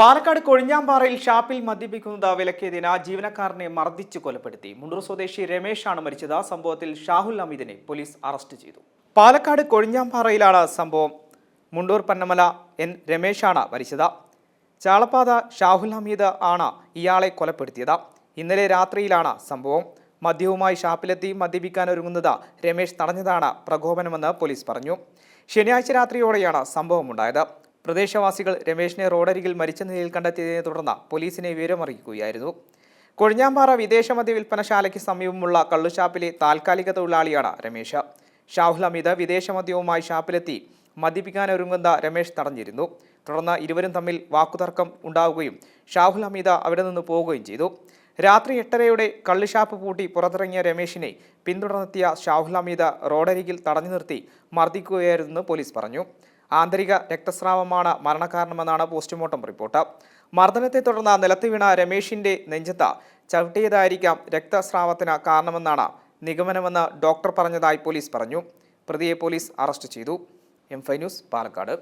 പാലക്കാട് കൊഴിഞ്ഞാമ്പാറയിൽ ഷാപ്പിൽ മദ്യപിക്കുന്നത് വിലക്കിയതിന് ജീവനക്കാരനെ മർദ്ദിച്ച് കൊലപ്പെടുത്തി. മുണ്ടൂർ സ്വദേശി രമേശാണ് മരിച്ചത്. സംഭവത്തിൽ ഷാഹുൽ അമീദിനെ പോലീസ് അറസ്റ്റ് ചെയ്തു. പാലക്കാട് കൊഴിഞ്ഞാമ്പാറയിലാണ് സംഭവം. മുണ്ടൂർ പന്നമല എൻ രമേശാണ് മരിച്ചത്. ചാളപ്പാത ഷാഹുൽ ഹമീദ് ആണ് ഇയാളെ കൊലപ്പെടുത്തിയത്. ഇന്നലെ രാത്രിയിലാണ് സംഭവം. മദ്യവുമായി ഷാപ്പിലെത്തി മദ്യപിക്കാൻ ഒരുങ്ങുന്നത് രമേശ് തടഞ്ഞതാണ് പ്രകോപനമെന്ന് പോലീസ് പറഞ്ഞു. ശനിയാഴ്ച രാത്രിയോടെയാണ് സംഭവമുണ്ടായത്. പ്രദേശവാസികൾ രമേശിനെ റോഡരികിൽ മരിച്ച നിലയിൽ കണ്ടെത്തിയതിനെ തുടർന്ന് പോലീസിനെ വിവരമറിയിക്കുകയായിരുന്നു. കൊഴിഞ്ഞാമ്പാറ വിദേശ വിൽപ്പനശാലയ്ക്ക് സമീപമുള്ള കള്ളുഷാപ്പിലെ താൽക്കാലിക തൊഴിലാളിയാണ് രമേശ്. ഷാഹുൽ അമിത് വിദേശ മദ്യവുമായി ഷാപ്പിലെത്തി മദ്യപിക്കാനൊരുങ്ങുന്ന രമേശ് തടഞ്ഞിരുന്നു. തുടർന്ന് ഇരുവരും തമ്മിൽ വാക്കുതർക്കം ഉണ്ടാവുകയും ഷാഹുൽ ഹമീദ അവിടെ നിന്ന് പോവുകയും ചെയ്തു. രാത്രി എട്ടരയോടെ കള്ളുഷാപ്പ് പൂട്ടി പുറത്തിറങ്ങിയ രമേശിനെ പിന്തുടർന്നെത്തിയ ഷാഹുൽ ഹമീദ റോഡരികിൽ തടഞ്ഞു നിർത്തി മർദ്ദിക്കുകയായിരുന്നെന്ന് പോലീസ് പറഞ്ഞു. ആന്തരിക രക്തസ്രാവമാണ് മരണകാരണമെന്നാണ് പോസ്റ്റ്മോർട്ടം റിപ്പോർട്ട്. മർദ്ദനത്തെ തുടർന്ന് നിലത്ത് വീണ രമേശിന്റെ നെഞ്ചത്ത ചവിട്ടിയതായിരിക്കാം രക്തസ്രാവത്തിന് കാരണമെന്നാണ് നിഗമനമെന്ന് ഡോക്ടർ പറഞ്ഞതായി പോലീസ് പറഞ്ഞു. പ്രതിയെ പോലീസ് അറസ്റ്റ് ചെയ്തു. എം ഫൈ ന്യൂസ് പാലക്കാട്.